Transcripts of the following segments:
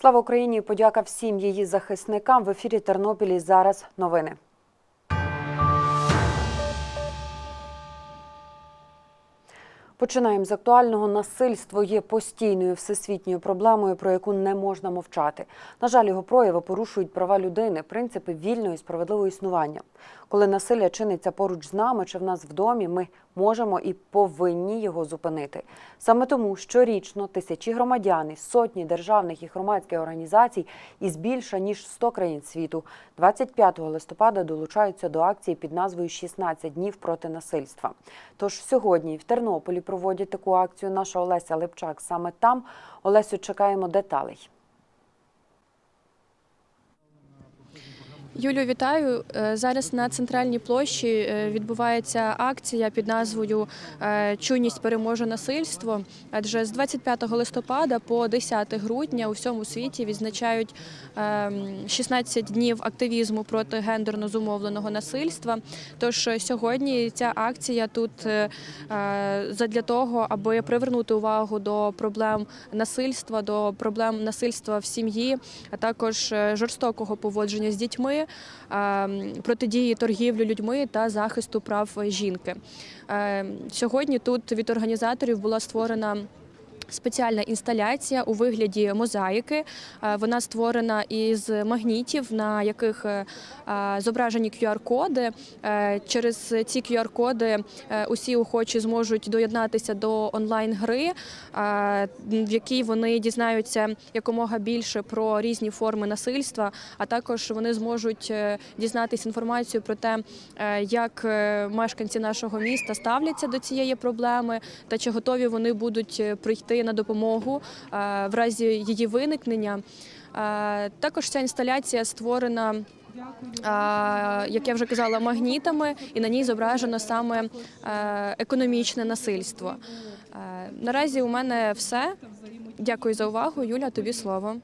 Слава Україні! Подяка всім її захисникам. В ефірі Тернопілі зараз новини. Починаємо з актуального. Насильство є постійною всесвітньою проблемою, про яку не можна мовчати. На жаль, його прояви порушують права людини, принципи вільного і справедливого існування. Коли насилля чиниться поруч з нами чи в нас в домі, ми можемо і повинні його зупинити. Саме тому щорічно тисячі громадян сотні державних і громадських організацій із більше ніж 100 країн світу 25 листопада долучаються до акції під назвою «16 днів проти насильства. Тож сьогодні в Тернополі проводять таку акцію наша Олеся Липчак. Саме там Олесю чекаємо деталей. Юлю, вітаю. Е, Зараз на центральній площі е, відбувається акція під назвою е, Чуйність переможе насильство. Адже з 25 листопада по 10 грудня у всьому світі відзначають ем, 16 днів активізму проти гендерно зумовленого насильства. Тож сьогодні ця акція тут задля того, аби привернути увагу до проблем насильства, до проблем насильства в сім'ї, а також жорстокого поводження з дітьми, е, протидії торгівлі людьми та захисту прав жінки. Е, Сьогодні тут від організаторів була створена. Спеціальна інсталяція у вигляді мозаїки. Е, Вона створена із магнітів, на яких е, зображені QR-коди. Е, Через ці QR-коди усі охочі зможуть доєднатися до онлайн-гри, в якій вони дізнаються якомога більше про різні форми насильства, а також вони зможуть дізнатися інформацію про те, як мешканці нашого міста ставляться до цієї проблеми, та чи готові вони будуть е, на допомогу е, в разі її виникнення. Е, Також ця інсталяція створена. е, Як я вже казала, магнітами, і на ній зображено саме економічне насильство. Наразі у мене все. Дякую за увагу. Юля, тобі слово.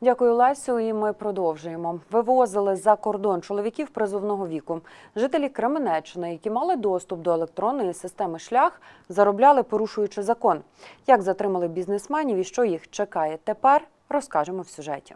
Дякую, Лесю. І ми продовжуємо. Вивозили за кордон чоловіків призовного віку. Жителі Кременеччини, які мали доступ до електронної системи шлях, заробляли, порушуючи закон. Як затримали бізнесменів і що їх чекає тепер, розкажемо в сюжеті.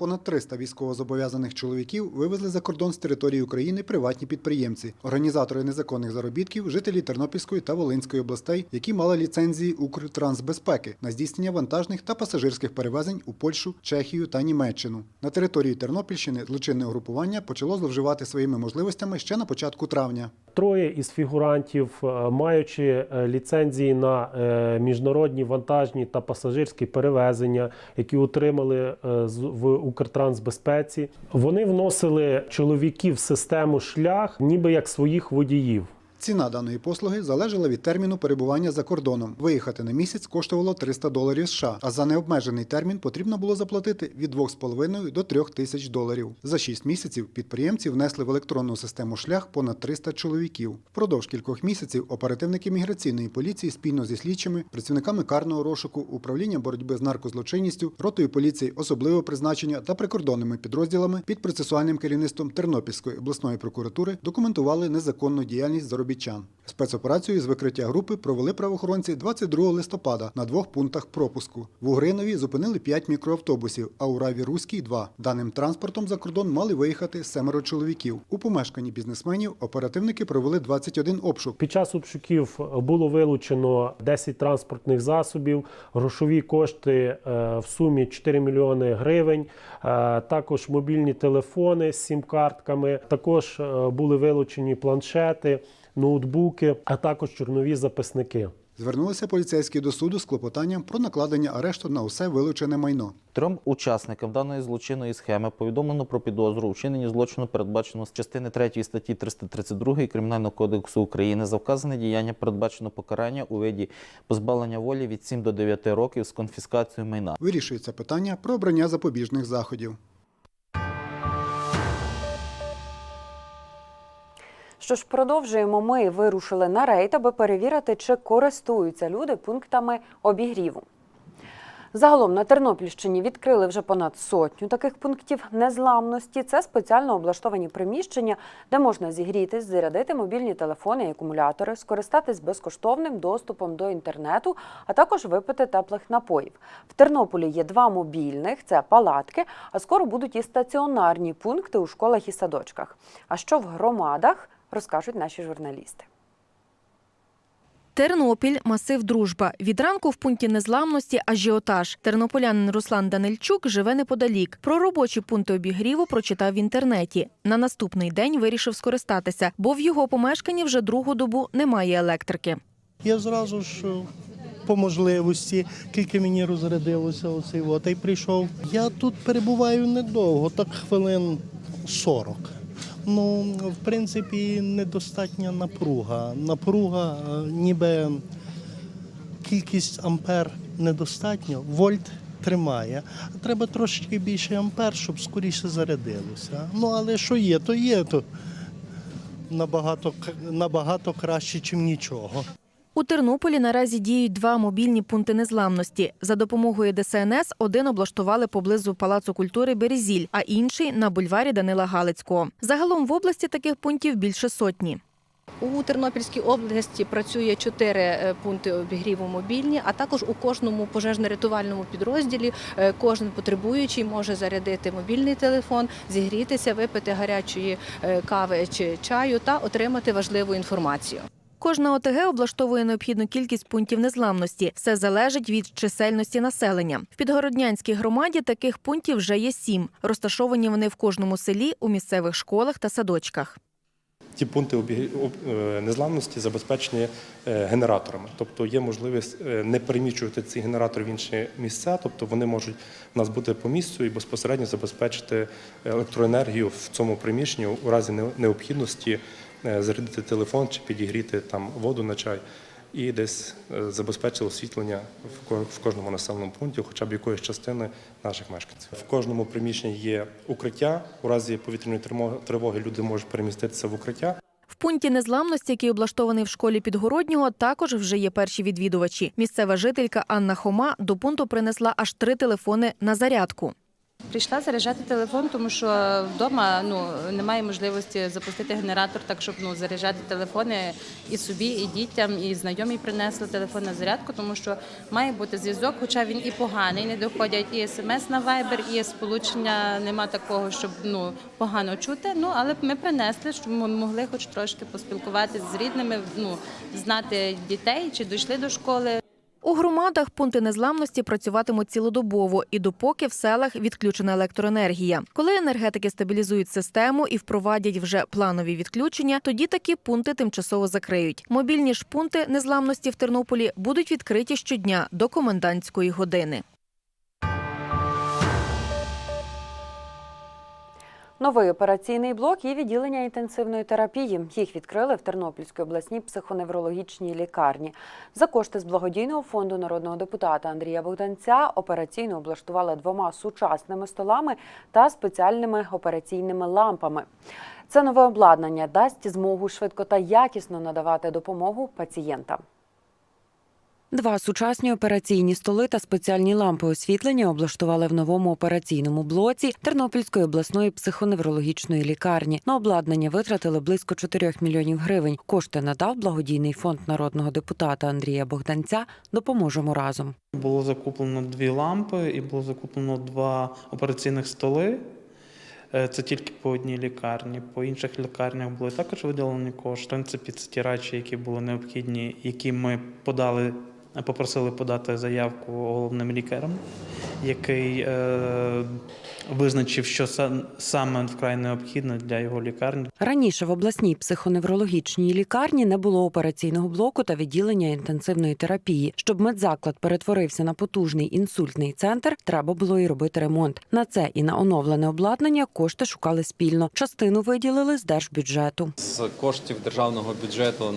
Понад 300 військовозобов'язаних чоловіків вивезли за кордон з території України приватні підприємці, організатори незаконних заробітків, жителі Тернопільської та Волинської областей, які мали ліцензії Укртрансбезпеки на здійснення вантажних та пасажирських перевезень у Польщу, Чехію та Німеччину. На території Тернопільщини злочинне угрупування почало зловживати своїми можливостями ще на початку травня. Троє із фігурантів, е, маючи е, ліцензії на е, міжнародні вантажні та пасажирські перевезення, які отримали в Укртрансбезпеці, вони вносили чоловіків в систему шлях, ніби як своїх водіїв. Ціна даної послуги залежала від терміну перебування за кордоном. Виїхати на місяць коштувало 300 доларів США, а за необмежений термін потрібно було заплатити від 2,5 до 3 тисяч доларів. За 6 місяців підприємці внесли в електронну систему шлях понад 300 чоловіків. Впродовж кількох місяців оперативники міграційної поліції спільно зі слідчими, працівниками карного розшуку, управління боротьби з наркозлочинністю, ротою поліції особливого призначення та прикордонними підрозділами під процесуальним керівництвом Тернопільської обласної прокуратури документували незаконну діяльність заробітчан. Спецоперацію з викриття групи провели правоохоронці 22 листопада на двох пунктах пропуску. В Угринові зупинили 5 мікроавтобусів, а у Раві Руській – 2. Даним транспортом за кордон мали виїхати семеро чоловіків. У помешканні бізнесменів оперативники провели 21 обшук. Під час обшуків було вилучено 10 транспортних засобів, грошові кошти е, в сумі 4 мільйони гривень, е, також мобільні телефони з сім-картками, також е, були вилучені планшети, ноутбуки, а також чорнові записники. Звернулися поліцейські до суду з клопотанням про накладення арешту на усе вилучене майно. Трьом учасникам даної злочинної схеми повідомлено про підозру у вчиненні злочину, передбачено з частини 3 статті 332 Кримінального кодексу України. За вказане діяння передбачено покарання у виді позбавлення волі від 7 до 9 років з конфіскацією майна. Вирішується питання про обрання запобіжних заходів. Що ж, продовжуємо. Ми вирушили на рейд, аби перевірити, чи користуються люди пунктами обігріву. Загалом на Тернопільщині відкрили вже понад сотню таких пунктів незламності. Це спеціально облаштовані приміщення, де можна зігрітись, зарядити мобільні телефони і акумулятори, скористатись безкоштовним доступом до інтернету, а також випити теплих напоїв. В Тернополі є два мобільних це палатки, а скоро будуть і стаціонарні пункти у школах і садочках. А що в громадах розкажуть наші журналісти. Тернопіль масив дружба. Від ранку в пункті незламності ажіотаж. Тернополянин Руслан Данильчук живе неподалік. Про робочі пункти обігріву прочитав в інтернеті. На наступний день вирішив скористатися, бо в його помешканні вже другу добу немає електрики. Я зразу ж е, по можливості, тільки мені розрядилося оцей от, і прийшов. Я тут перебуваю недовго, так хвилин 40. Ну, в принципі, недостатня напруга. Напруга, е, ніби кількість ампер недостатньо, вольт тримає. Треба трошечки більше ампер, щоб скоріше зарядилося. Ну, але що є, то є, то набагато, набагато краще, ніж нічого. У Тернополі наразі діють два мобільні пункти незламності. За допомогою ДСНС один облаштували поблизу Палацу культури Березіль, а інший на бульварі Данила Галицького. Загалом в області таких пунктів більше сотні. У Тернопільській області працює чотири е, пункти обігріву мобільні, а також у кожному пожежно-рятувальному підрозділі е, кожен потребуючий може зарядити мобільний телефон, зігрітися, випити гарячої е, кави чи чаю та отримати важливу інформацію. Кожна ОТГ облаштовує необхідну кількість пунктів незламності. Все залежить від чисельності населення. В Підгороднянській громаді таких пунктів вже є сім. Розташовані вони в кожному селі, у місцевих школах та садочках. Ті пункти е, незламності забезпечені е, генераторами, тобто є можливість е, не переміщувати ці генератори в інші місця, тобто вони можуть у нас бути по місцю і безпосередньо забезпечити електроенергію в цьому приміщенні у разі необхідності зарядити телефон чи підігріти там воду на чай. І десь е, забезпечити освітлення в ко- в кожному населеному пункті, хоча б якоїсь частини наших мешканців. В кожному приміщенні є укриття. У разі повітряної тривоги люди можуть переміститися в укриття. В пункті незламності, який облаштований в школі Підгороднього, також вже є перші відвідувачі. Місцева жителька Анна Хома до пункту принесла аж три телефони на зарядку. Прийшла заряджати телефон, тому що вдома ну немає можливості запустити генератор, так щоб ну заряджати телефони і собі, і дітям, і знайомі принесли телефон на зарядку, тому що має бути зв'язок, хоча він і поганий, не доходять і смс на Viber, і сполучення нема такого, щоб ну погано чути. Ну але ми принесли, щоб ми могли хоч трошки поспілкуватися з рідними, ну знати дітей, чи дійшли до школи, громадах пункти незламності працюватимуть цілодобово і допоки в селах відключена електроенергія. Коли енергетики стабілізують систему і впровадять вже планові відключення, тоді такі пункти тимчасово закриють. Мобільні ж пункти незламності в Тернополі будуть відкриті щодня до комендантської години. Новий операційний блок і відділення інтенсивної терапії. Їх відкрили в Тернопільській обласній психоневрологічній лікарні. За кошти з благодійного фонду народного депутата Андрія Богданця операційну облаштували двома сучасними столами та спеціальними операційними лампами. Це нове обладнання дасть змогу швидко та якісно надавати допомогу пацієнтам. Два сучасні операційні столи та спеціальні лампи освітлення облаштували в новому операційному блоці Тернопільської обласної психоневрологічної лікарні. На обладнання витратили близько 4 мільйонів гривень. Кошти надав благодійний фонд народного депутата Андрія Богданця. Допоможемо разом. Було закуплено дві лампи і було закуплено два операційних столи. Е, Це тільки по одній лікарні. По інших лікарнях були також виділені кошти. В принципі, це ті речі, які були необхідні, які ми подали, попросили подати заявку головним лікарем, який е, визначив, що са- саме вкрай необхідно для його лікарні. Раніше в обласній психоневрологічній лікарні не було операційного блоку та відділення інтенсивної терапії. Щоб медзаклад перетворився на потужний інсультний центр, треба було і робити ремонт. На це і на оновлене обладнання кошти шукали спільно. Частину виділили з держбюджету. З коштів державного бюджету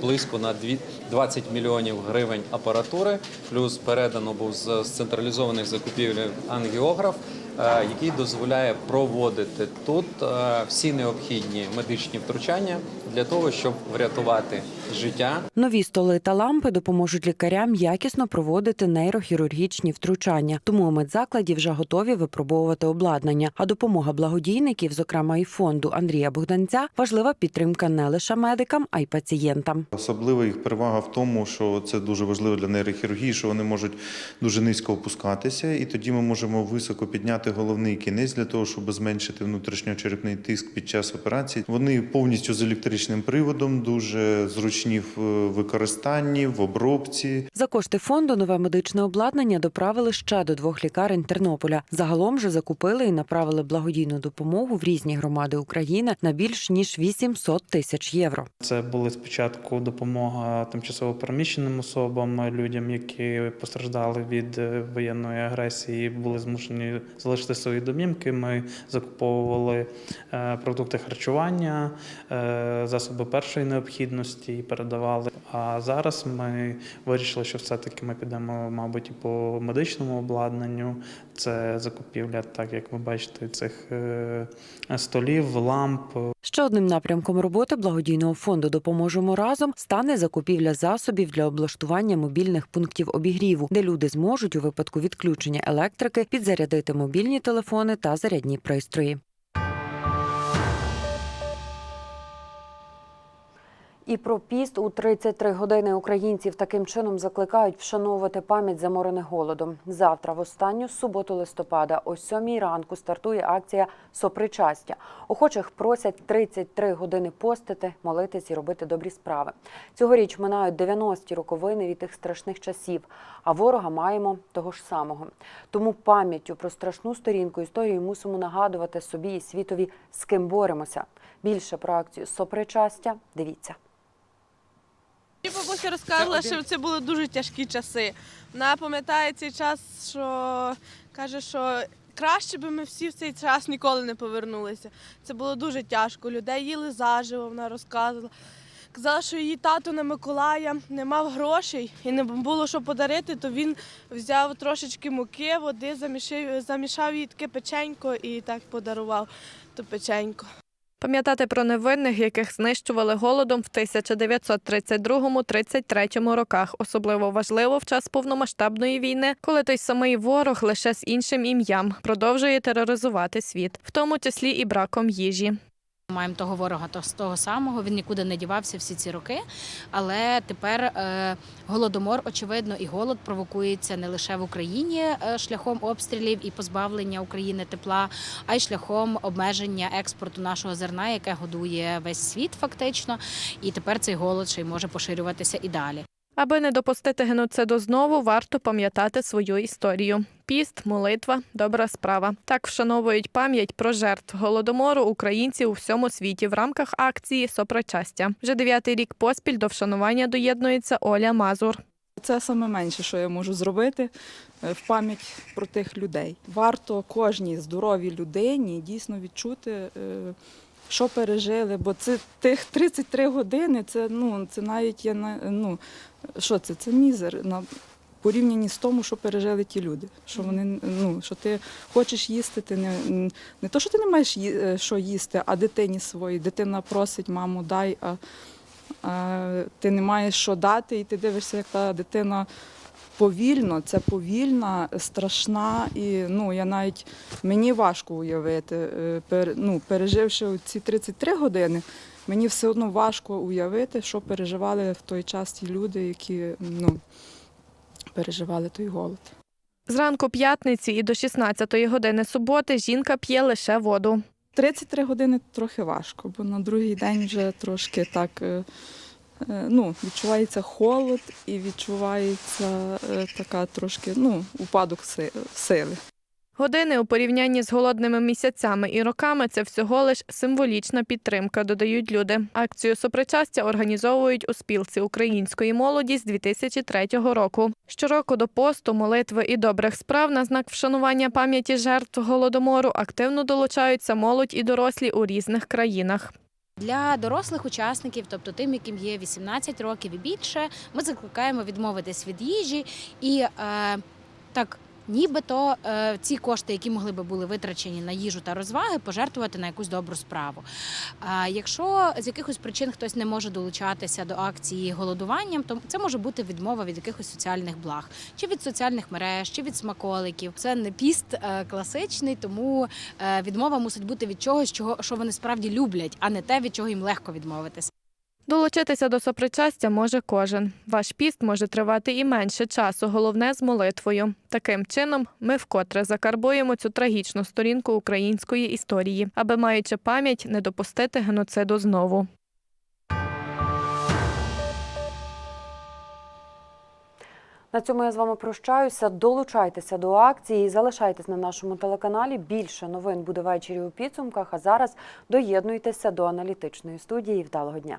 близько на дві- 20 мільйонів гривень апаратури, плюс передано був з з централізованих закупівель ангіограф. Е, який дозволяє проводити тут е, всі необхідні медичні втручання для того, щоб врятувати життя Нові столи та лампи допоможуть лікарям якісно проводити нейрохірургічні втручання. Тому у медзакладі вже готові випробовувати обладнання. А допомога благодійників, зокрема і фонду Андрія Богданця, важлива підтримка не лише медикам, а й пацієнтам. Особлива їх перевага в тому, що це дуже важливо для нейрохірургії, що вони можуть дуже низько опускатися, і тоді ми можемо високо підняти головний кінець для того, щоб зменшити внутрішньочерепний тиск під час операції. Вони повністю з електричним приводом, дуже зручні в е, використанні, в обробці. За кошти фонду нове медичне обладнання доправили ще до двох лікарень Тернополя. Загалом же закупили і направили благодійну допомогу в різні громади України на більш ніж 800 тисяч євро. Це були спочатку допомога тимчасово переміщеним особам, людям, які постраждали від е, воєнної агресії, були змушені залишити свої домівки. Ми закуповували е, продукти харчування, засоби першої необхідності і передавали. А зараз ми вирішили, що все-таки ми підемо, мабуть, і по медичному обладнанню. Це закупівля, так як ви бачите, цих е, столів, ламп, Ще одним напрямком роботи благодійного фонду Допоможемо разом стане закупівля засобів для облаштування мобільних пунктів обігріву, де люди зможуть у випадку відключення електрики підзарядити мобільні телефони та зарядні пристрої. І про піст у 33 години українців таким чином закликають вшановувати пам'ять заморених голодом. Завтра, в останню суботу листопада, о 7 ранку стартує акція Сопричастя. Охочих просять 33 години постити, молитись і робити добрі справи. Цьогоріч минають 90-ті роковини від тих страшних часів, а ворога маємо того ж самого. Тому пам'яттю про страшну сторінку історії мусимо нагадувати собі і світові, з ким боремося. Більше про акцію Сопричастя дивіться. Бабуся розказувала, що це були дуже тяжкі часи. Вона пам'ятає цей час, що каже, що краще би ми всі в цей час ніколи не повернулися. Це було дуже тяжко. Людей їли заживо, вона розказувала. Казала, що її тато на Миколая не мав грошей і не було що подарити, то він взяв трошечки муки, води, замішав, замішав їй таке печенько і так подарував то печенько. Пам'ятати про невинних, яких знищували голодом в 1932-33 роках, особливо важливо в час повномасштабної війни, коли той самий ворог лише з іншим ім'ям продовжує тероризувати світ, в тому числі і браком їжі. Маємо того ворога то з того самого. Він нікуди не дівався всі ці роки. Але тепер е, голодомор, очевидно, і голод провокується не лише в Україні е, шляхом обстрілів і позбавлення України тепла, а й шляхом обмеження експорту нашого зерна, яке годує весь світ, фактично. І тепер цей голод ще й може поширюватися і далі. Аби не допустити геноциду знову, варто пам'ятати свою історію. Піст, молитва, добра справа. Так вшановують пам'ять про жертв голодомору українців у всьому світі в рамках акції Сопричастя. Вже дев'ятий рік поспіль до вшанування доєднується Оля Мазур. Це саме менше, що я можу зробити е, в пам'ять про тих людей. Варто кожній здоровій людині дійсно відчути, е, що пережили, бо це тих 33 години, це ну це навіть на ну що це? Це мізер на порівнянні з тому, що пережили ті люди. Що вони ну що ти хочеш їсти, ти не, не то, що ти не маєш ї- е, що їсти, а дитині своїй. Дитина просить, маму, дай. а а ти не маєш що дати, і ти дивишся, як та дитина повільно, це повільна, страшна. І ну, я навіть мені важко уявити, е, пер, ну, переживши ці 33 години, мені все одно важко уявити, що переживали в той час ті люди, які ну, переживали той голод. Зранку п'ятниці і до 16-ї години суботи жінка п'є лише воду. 33 години трохи важко, бо на другий день вже трошки так е, е, ну, відчувається холод і відчувається е, така трошки ну, упадок сили. Години у порівнянні з голодними місяцями і роками це всього лиш символічна підтримка, додають люди. Акцію сопричастя організовують у спілці української молоді з 2003 року. Щороку до посту, молитви і добрих справ на знак вшанування пам'яті жертв голодомору активно долучаються молодь і дорослі у різних країнах. Для дорослих учасників, тобто тим, яким є 18 років і більше, ми закликаємо відмовитись від їжі і е, так нібито е, ці кошти, які могли би були витрачені на їжу та розваги, пожертвувати на якусь добру справу. А якщо з якихось причин хтось не може долучатися до акції голодуванням, то це може бути відмова від якихось соціальних благ, чи від соціальних мереж, чи від смаколиків. Це не піст е, класичний, тому е, відмова мусить бути від чогось, чого що вони справді люблять, а не те, від чого їм легко відмовитися. Долучитися до сопричастя може кожен. Ваш піст може тривати і менше часу, головне з молитвою. Таким чином, ми вкотре закарбуємо цю трагічну сторінку української історії, аби маючи пам'ять, не допустити геноциду знову. На цьому я з вами прощаюся. Долучайтеся до акції і залишайтесь на нашому телеканалі. Більше новин буде ввечері у підсумках. А зараз доєднуйтеся до аналітичної студії. Вдалого дня.